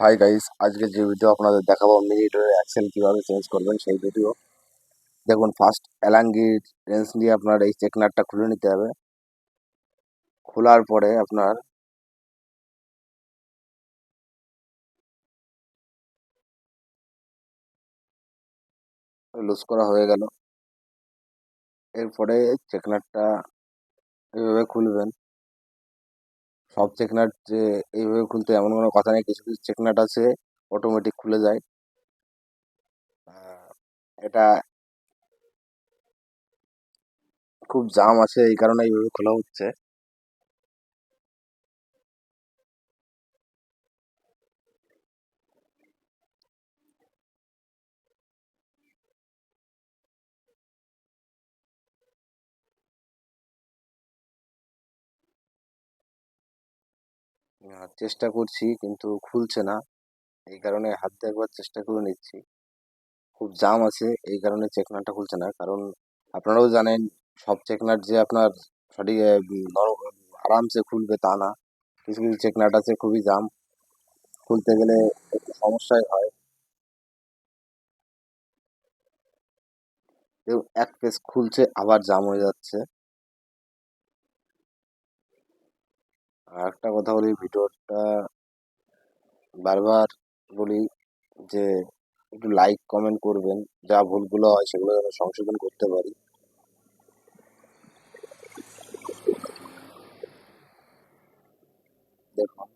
Hi guys আজকে যে video আপনাদের দেখাবো মিনিটের অ্যাক্সেল কীভাবে চেঞ্জ করবেন সেই ভিডিও দেখুন ফার্স্ট অ্যালাঙ্গির রেঞ্জ নিয়ে আপনার এই চেকনারটা খুলে নিতে হবে। খোলার পরে আপনার লুজ করা হয়ে গেল। এরপরে চেকনারটা এভাবে খুলবেন। সব চেকনাট, যে এইভাবে খুলতে এমন কোনো কথা নেই, কিছু কিছু চেকনাট আছে অটোমেটিক খুলে যায়। এটা খুব জাম আছে, এই কারণে এইভাবে খোলা হচ্ছে। আহ, চেষ্টা করছি কিন্তু খুলছে না। এই কারণে হাত দিয়ে একবার চেষ্টা করে নিচ্ছি। খুব জাম আছে এই কারণে চেকনাটটা খুলছে না। কারণ আপনারাও জানেন সব চেকনাট যে আপনার সঠিক আরামসে খুলবে তা না। কিছু কিছু চেকনাট আছে খুবই জাম খুলতে গেলে একটু সমস্যাই হয়। এক পেজ খুলছে আবার জাম হয়ে যাচ্ছে। আর একটা কথা বলি, ভিডিওটা বারবার বলি যে, একটু লাইক কমেন্ট করবেন। যা ভুলগুলো হয় সেগুলো যেন সংশোধন করতে পারি। দেখুন,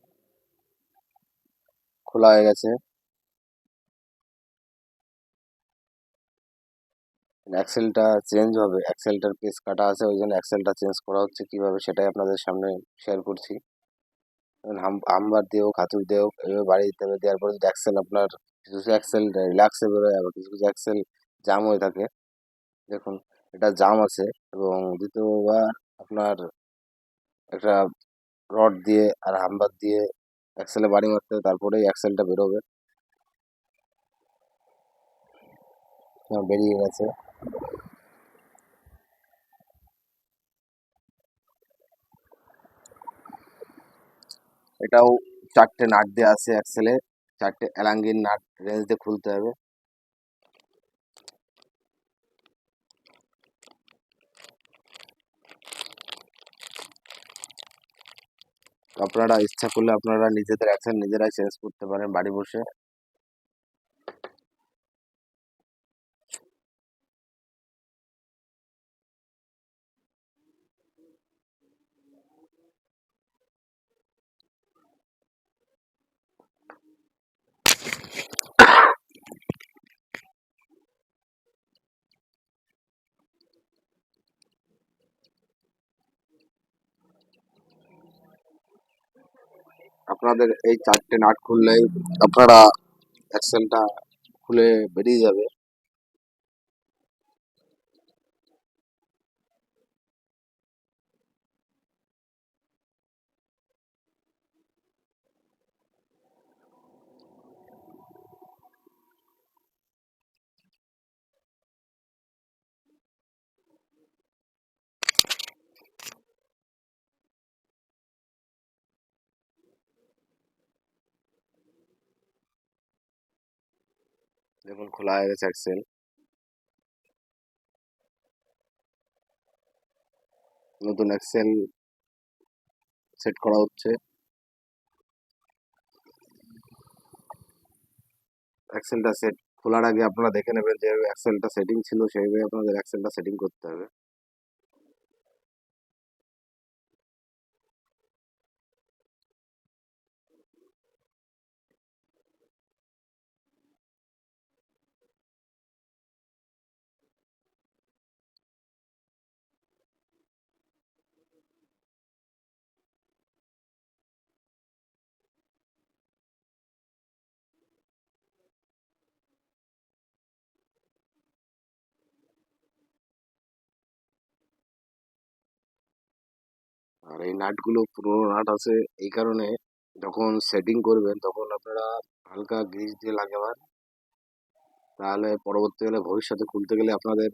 খোলা হয়ে গেছে। অ্যাক্সেলটা চেঞ্জ হবে। অ্যাক্সেলটার পেজ কাটা আছে, ওই জন্য অ্যাক্সেলটা চেঞ্জ করা হচ্ছে। কীভাবে সেটাই আপনাদের সামনে শেয়ার করছি। হাম- হামবার দিয়ে হোক হাতুড়ি দিয়ে হোক এইভাবে বাড়ি দিতে হবে দেওয়ার পরে যদি অ্যাক্সেল আপনার কিছু কিছু অ্যাক্সেল রিল্যাক্সে বেরোয় আবার কিছু কিছু অ্যাক্সেল জাম হয়ে থাকে দেখুন এটা জাম আছে এবং দ্বিতীয়বার আপনার একটা রড দিয়ে আর হামবার দিয়ে অ্যাক্সেলে বাড়ি মারতে হবে তারপরেই অ্যাক্সেলটা বেরোবে। হ্যাঁ, বেরিয়ে গেছে। এটাও চারটে নাট দিয়ে আছে অ্যাক্সেলে চারটে অ্যালাঙ্গির নাট রেঞ্জ দিয়ে খুলতে হবে। আপনারা ইচ্ছা করলে আপনারা নিজেদের অ্যাকশন নিজেরাই চেঞ্জ করতে পারেন বাড়ি বসে। আপনাদের এই চারটে নাট খুললেই আপনারা অ্যাকশনটা খুলে বেরিয়ে যাবে। দেখুন খোলা হয়ে গেছে এক্সেল। নতুন এক্সেল সেট করা হচ্ছে। এক্সেলটা সেট খোলার আগে আপনারা দেখে নেবেন যে এক্সেলটা সেটিং ছিল, সেইভাবে আপনাদের এক্সেলটা সেটিং করতে হবে। আর এই নাটগুলো, পুরোনো নাট আছে এই কারণে যখন সেটিং করবেন তখন আপনারা হালকা গ্রিজ দিয়ে লাগাবেন। তাহলে পরবর্তীকালে ভবিষ্যতে খুলতে গেলে আপনাদের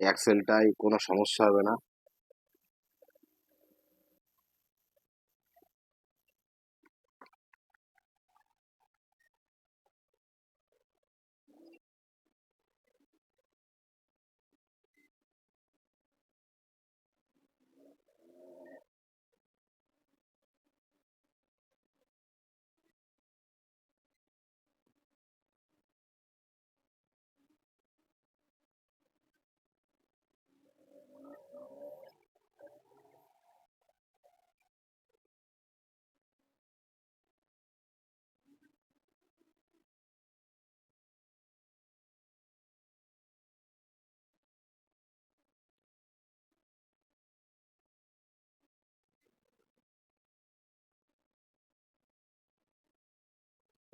অ্যাক্সেলটাই কোনো সমস্যা হবে না।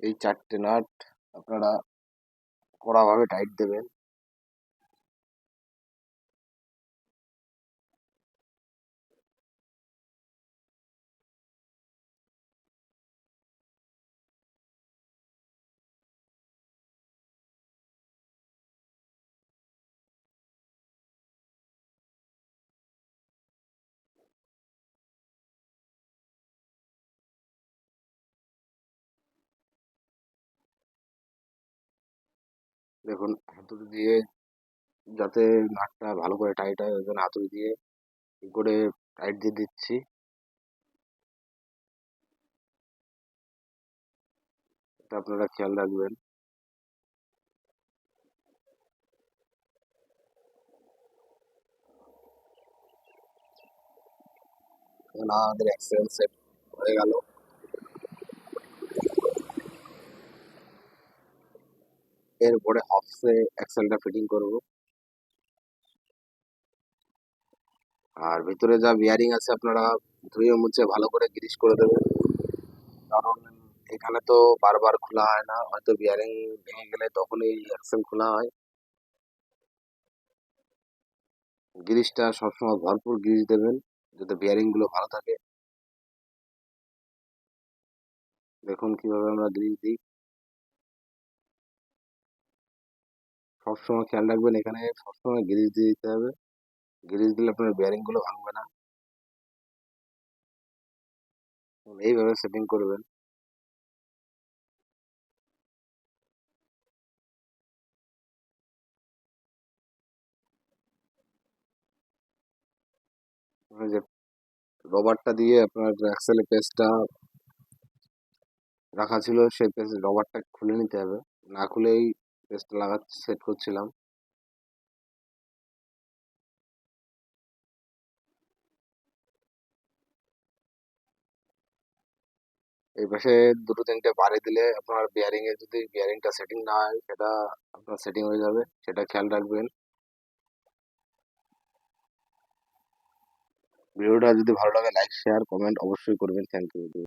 এই চারটে নাট আপনারা কড়াভাবে টাইট দেবেন। দেখুন, হাতুড়ি দিয়ে যাতে নাটটা ভালো করে টাইট হয়, ওই জন্য হাতুড়ি দিয়ে করে টাইট দিয়ে দিচ্ছি। এটা আপনারা খেয়াল রাখবেন। আমাদের অ্যাক্সেল সেট হয়ে গেল। এরপরে অফসে অ্যাক্সেলটা ফিটিং করব। আর ভিতরে যা বিয়ারিং আছে আপনারা ধুয়ে মুছে ভালো করে গ্রিস করে দেবেন। কারণ এখানে তো বারবার খোলা হয় না, হয়তো বিয়ারিং ভেঙে গেলে তখনই অ্যাক্সেল খোলা হয়। গ্রিসটা সবসময় ভরপুর গ্রিস দেবেন, যাতে বিয়ারিংগুলো ভালো থাকে। দেখুন কীভাবে আমরা গ্রিস দিই। সবসময় খেয়াল রাখবেন, এখানে সবসময় গ্রিস দিয়ে দিতে হবে। গ্রিস দিলে আপনার বিয়ারিংগুলো ভাঙবে না। এইভাবে সেটিং করবেন। যে রবারটা দিয়ে আপনার অ্যাক্সেলের পেজটা রাখা ছিল, সেই পেজ রবারটা খুলে নিতে হবে। না খুলেই পেজটা লাগা সেট করছিলাম। এই পাশে দুটো তিনটে বাড়ি দিলে আপনার বিয়ারিং এর যদি বিয়ারিংটা সেটিং না হয়, সেটা আপনার সেটিং হয়ে যাবে, সেটা খেয়াল রাখবেন। ভিডিওটা যদি ভালো লাগে লাইক শেয়ার কমেন্ট অবশ্যই করবেন। Thank you